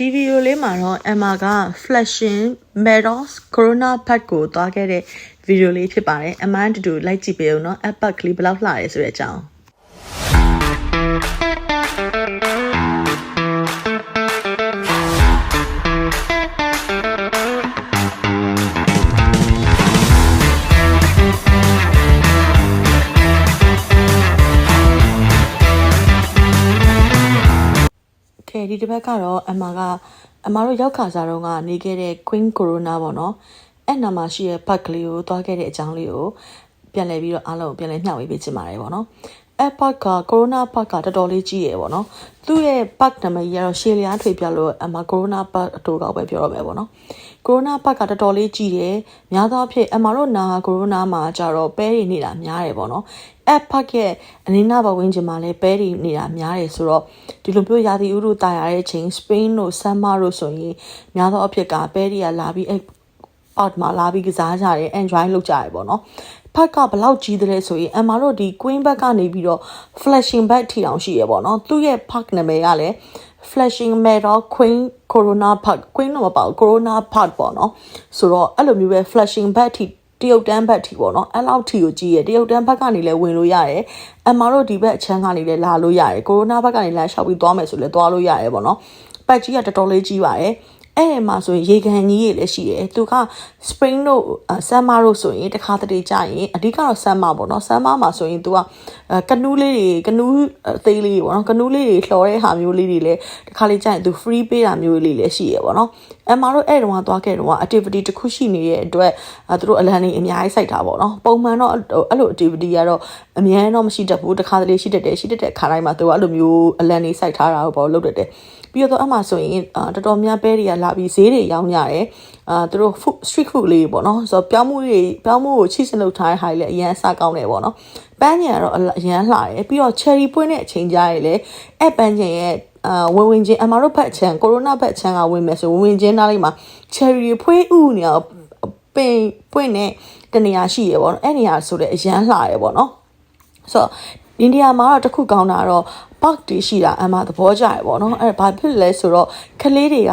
ဒီဗီဒီယိုလေးမှာတော့ Emma က Flashing Meadows Corona Park ကိုသွားခဲ့တဲ့ဗီဒီယိုလေးဖြစ်ပါတယ်။ Emma တူတူလိုက်ကြည့်ပေးဦးနော်။ app park ကလေးဘယ်လောက်လှရဲဆိုတဲ့အကြောင်း။ Okay ဒီတစ်ပတ်ကတော့အမကအမတို့ရောက်ခါစားတော့ကနေခဲ့တဲ့ Queen Corona ပေါ့နော်အဲ့နာမှာရှိတဲ့ park ကလေးကိုသွားခဲ့တဲ့အကြောင်းလေးကိုပြန်လည်ပြီးတော့အားလုံးကိုပြန်လည်မျှဝေပေးချင်ပါတယ်ပေါ့နော် အဲ့ park က Corona park ကတော်တော်လေးကြီးရယ်ပေါ့နော်သူ့ရဲ့ park နာမည်ကြီးကတော့ရှေလျားထွေပြလို့အမ Corona park အတူကောက်ပဲပြောရမယ်ပေါ့နော် Corona park ကတော်တော်လေးကြီးတယ်များသောအားဖြင့်အမတို့နာ Corona မှာကြတော့ပဲတွေနေတာများတယ်ပေါ့နော်အဲ့ park ရဲ့အနည်းနာဘဝင်းကျင်မှာလည်းပဲတွေနေတာများတယ်ဆိုတော့ဒီလိုမျိုးရာသီဥတုတာယာတဲ့ချိန် Spain တို့ Summer တို့ဆိုရင်များသောအဖြစ်ကပဲတွေကလာပြီးအဲ့ out မှာလာပြီးကစားကြတယ် enjoy လုပ်ကြတယ်ပေါ့နော် ဖက်ကဘလောက်ကြီးတယ်လဲဆိုရင်အမတို့ဒီ queen bag ကနေပြီးတော့ flashing bag ထီအောင်ရှိရပေါ့နော်သူ့ရဲ့ park နာမည်ကလည်း flashing meadow queen corona park queen တော့မပေါ့ corona park ပေါ့နော်ဆိုတော့အဲ့လိုမျိုးပဲ flashing bag ထီတရုတ်တန်းဘက်ထီပေါ့နော်အဲ့လောက်ထီကိုကြီးရတရုတ်တန်းဘက်ကနေလည်းဝင်လို့ရတယ်အမတို့ဒီဘက်အချမ်းကနေလည်းလာလို့ရတယ်ကိုရိုနာဘက်ကနေလမ်းလျှောက်ပြီးသွားမယ်ဆိုလည်းသွားလို့ရတယ်ပေါ့နော်ပတ်ကြီးကတော်တော်လေးကြီးပါတယ် အဲ့မှာဆိုရင်ရေကန်ကြီးတွေလည်းရှိတယ်သူက spring တို့ summer တို့ဆိုရင်တခါတလေကြာရင်အဓိကတော့ summer ပေါ့နော် summer မှာဆိုရင်သူကကနူးလေးတွေကနူးအသေးလေးတွေပေါ့နော်ကနူးလေးတွေလှော်တဲ့ဟာမျိုးလေးတွေလည်းတခါလေကြာရင်သူ free ပေးတာမျိုးလေးလည်းရှိရပေါ့နော်အမတို့အဲ့တုန်းကသွားခဲ့တုန်းက activity တစ်ခုရှိနေတဲ့အတွက်သူတို့အလံနေအများကြီးစိုက်တာပေါ့နော်ပုံမှန်တော့အဲ့လို activity ကတော့အများတော့မရှိတတ်ဘူးတခါတလေရှိတတ်တယ်ရှိတတ်တဲ့ခါတိုင်းမှာသူကအဲ့လိုမျိုးအလံနေစိုက်ထားတာပေါ့လုပ်တတ်တယ်ပြီးတော့အမှဆိုရင်တော်တော်များပဲတွေကလာပြီးဈေးတွေရောင်းကြတယ်အာသူတို့ food street food လေးပေါ့နော်ဆိုတော့ပြောင်းမှုတွေပြောင်းမှုကိုချိစင်လုပ်ထားတဲ့ဟာတွေလည်းအရန်အစကောင်းတယ်ပေါ့နော်ပန်းညံကတော့အရန်လှတယ်ပြီးတော့ cherry ပွင့်တဲ့အချိန်ကြားရလေအဲ့ပန်းညံရဲ့အာဝင်ဝင်ချင်းအမတို့ဘက်ချန်ကိုရိုနာဘက်ချန်ကဝင်မယ်ဆိုဝင်ဝင်ချင်းနားလေးမှာ cherry ဖွေးဥနေအောင်ပင်ပွင့်တဲ့တနေရာရှိရပေါ့နော်အဲ့နေရာဆိုတဲ့အရန်လှရပေါ့နော်ဆိုတော့အိန္ဒိယမှာတော့တခုကောင်းတာတော့ park တွေရှိတာအမှသဘောကျရပေါ့နော်အဲ့ဘာဖြစ်လဲဆိုတော့ကလေးတွေက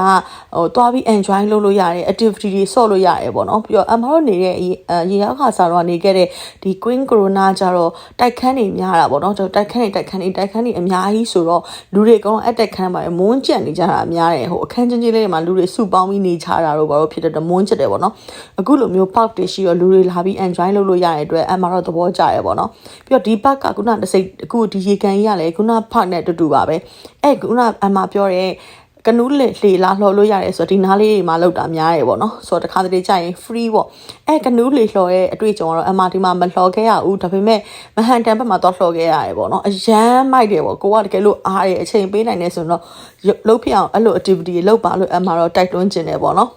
ဟိုသွားပြီး enjoy လုပ်လို့ရတယ် activity တွေဆော့လို့ရတယ်ပေါ့နော်ပြီးတော့အမတို့နေတဲ့ရေရောက်ခါစားတော့နေခဲ့တဲ့ဒီ Queen Corona ကြတော့တိုက်ခန်းတွေများတာပေါ့နော်တိုက်ခန်းတွေတိုက်ခန်းတွေတိုက်ခန်းတွေအများကြီးဆိုတော့လူတွေအကုန်လုံးအတိုက်ခန်းမှာမွန်းကျက်နေကြတာအများတယ်ဟိုအခန်းချင်းချင်းလေးတွေမှာလူတွေစုပေါင်းပြီးနေကြတာတော့ဘာလို့ဖြစ်တဲ့မွန်းကျက်တယ်ပေါ့နော်အခုလိုမျိုး park တွေရှိတော့လူတွေလာပြီး enjoy လုပ်လို့ရတဲ့အတွက်အမတော့သဘောကျရပေါ့နော်ပြီးတော့ဒီ park ကခုနတစ်စိတ်အခုဒီရေကန်ကြီးကလည်းခုန park နဲ့တူတူပါပဲအဲ့ခုနအမပြောတဲ့ကနူးလေလေလာလှော်လို့ရတယ်ဆိုတော့ဒီနားလေးတွေမှာလောက်တာများတယ်ပေါ့နော်ဆိုတော့တခါတလေကြာရင် free ပေါ့အဲကနူးလေလှော်ရဲ့အတွေ့အကြုံကတော့အမဒီမှာမလှော်ခဲ့ရဘူးဒါပေမဲ့မဟန်တန်ဘက်မှာတော့လှော်ခဲ့ရတယ်ပေါ့နော်အရန်မိုက်တယ်ပေါ့ကိုကတကယ်လို့အားရအချိန်ပေးနိုင်နေဆိုတော့လှုပ်ဖြစ်အောင်အဲ့လို activity တွေလုပ်ပါလို့အမတော့တိုက်တွန်းခြင်းတယ်ပေါ့နော်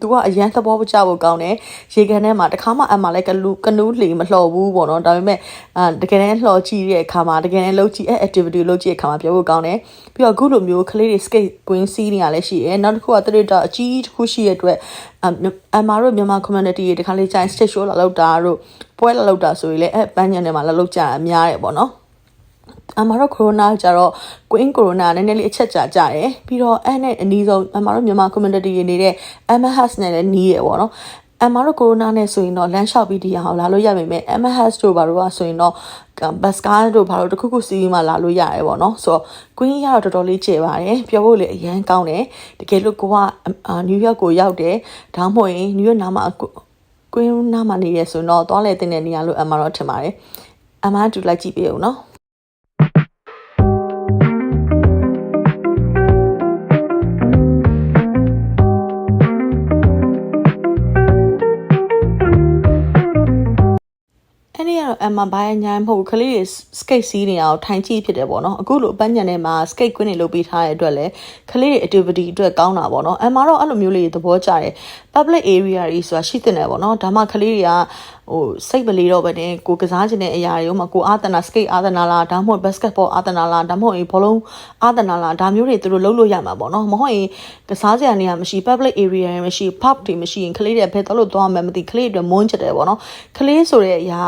သူကအရန်သဘောကျဖို့ကောင်းတယ်ရေကန်ထဲမှာတခါမှအမှလည်းကလူကနူးလှေမလှော်ဘူးပေါ့နော်ဒါပေမဲ့အာတကယ်တမ်းလှော်ကြည့်တဲ့အခါမှာတကယ်တမ်းလှုပ်ကြည့်အဲ activity လှုပ်ကြည့်တဲ့အခါမှာပြောဖို့ကောင်းတယ်ပြီးတော့အခုလိုမျိုးကလေးတွေ skate ကွင်းစီးနေရလဲရှိတယ်နောက်တစ်ခုကတရတာအကြီးတစ်ခုရှိရတဲ့အတွက်အမတို့မြန်မာ community တွေတခါလေးကျရင် stage show လာလောက်တာတို့ပွဲလာလောက်တာဆိုရင်လည်းအဲပန်းညံထဲမှာလာလောက်ကြတာအများတယ်ပေါ့နော် အမတို့ကိုရိုနာကြတော့ queen corona နည်းနည်းလေးအချက်ကြာကြတယ်ပြီးတော့အဲ့နဲ့အနီးဆုံးအမတို့မြန်မာ community တွေနေတဲ့ MHS နဲ့လည်းနီးရပေါ့နော်အမတို့ကိုရိုနာနဲ့ဆိုရင်တော့လမ်းလျှောက်ပြီးဒီအောင်လာလို့ရပါမယ် MHS တို့ဘာလို့ကဆိုရင်တော့ဘတ်စကားတို့ဘာလို့တခုခုစီးပြီးမှလာလို့ရတယ်ပေါ့နော်ဆိုတော့ queen ရတော့တော်တော်လေးကျေပါတယ်ပြောဖို့လေအရန်ကောင်းတယ်တကယ်လို့ကိုကနယူးယောက်ကိုရောက်တယ်ဒါမှမဟုတ်ရင်နယူးယောက်နားမှာ queen နားမှာနေရဆိုတော့သွားလေတဲ့နေရာလို့အမတော့ထင်ပါတယ်အမတူလိုက်ကြည့်ပေးဦးနော် အဲ့ဒီက တော့အမဘိုင်းညာမဟုတ်ကလေးတွေ skate စီးနေအောင်ထိုင်ကြည့်ဖြစ်တယ်ပေါ့နော်အခုလိုအပန်းညံထဲမှာ skate ကွင်းတွေလုပ်ပေးထားတဲ့အတွက်လည်းကလေးတွေ activity အတွက်ကောင်းတာပေါ့နော်အမတော့အဲ့လိုမျိုးလေးသဘောကျတယ် public area တွေဆိုတာရှိတဲ့ပေါ့နော်ဒါမှကလေးတွေကဟိုစိတ်မလေးတော့ပဲနဲ့ကိုကစားခြင်းတဲ့အရာတွေဥမှာကိုအာသနာ skate အာသနာလားဒါမှမဟုတ် basketball အာသနာလားဒါမှမဟုတ်ဘောလုံးအာသနာလားဒါမျိုးတွေသူတို့လုပ်လို့ရမှာပေါ့နော်မဟုတ်ရင်ကစားစရာနေရာမရှိ public area တွေမရှိ pub တွေမရှိရင်ကလေးတွေဘယ်တော့လို့သွားမှမသိကလေးတွေမွန်းချက်တယ်ပေါ့နော်ကလေးဆိုတဲ့အရာ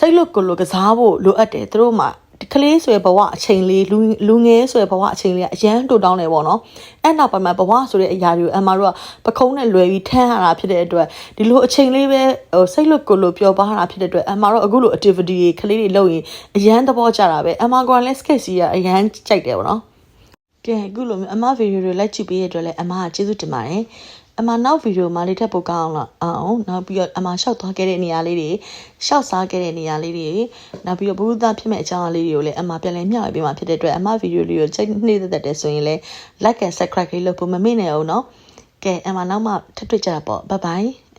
စိတ်လွတ်ကိုလိုကစားဖို့လိုအပ်တယ်သူတို့မှာကလေးဆိုရဘဝအချိန်လေးလူလူငယ်ဆိုရဘဝအချိန်လေးကအရန်တိုတောင်းတယ်ပေါ့နော်အဲ့နောက်ပိုင်းမှာဘဝဆိုတဲ့အရာတွေကိုအမတို့ကပခုံးနဲ့လွယ်ပြီးထမ်းရတာဖြစ်တဲ့အတွက်ဒီလိုအချိန်လေးပဲဟိုစိတ်လွတ်ကိုယ်လို့ပျော်ပါတာဖြစ်တဲ့အတွက်အမတို့အခုလို activity တွေကလေးတွေလုပ်ရင်အရန်သဘောကျတာပဲအမကလည်း sketch ကြီးကအရန်ကြိုက်တယ်ပေါ့နော်ကဲအခုလိုမျိုးအမဗီဒီယိုတွေလိုက်ကြည့်ပေးရတဲ့အတွက်လည်းအမကကျေးဇူးတင်ပါတယ် အမနောက်ဗီဒီယိုမှာလေးထပ်ပို့ကောင်းအောင်လားအောင်နောက်ပြီးတော့အမရှောက်သွားခဲ့တဲ့နေရာလေးတွေရှောက်စားခဲ့တဲ့နေရာလေးတွေနောက်ပြီးတော့ဘုရုသဖြစ်မဲ့အကြောင်းအရာလေးတွေကိုလည်းအမပြန်လည်မျှဝေပေးမှာဖြစ်တဲ့အတွက်အမဗီဒီယိုလေးကိုချိန်နှိမ့်သက်သက်တယ်ဆိုရင်လည်း like and subscribe လေးလုပ်ဖို့မမေ့နဲ့အောင်နော်ကဲအမနောက်မှထပ်တွေ့ကြတာပေါ့ bye bye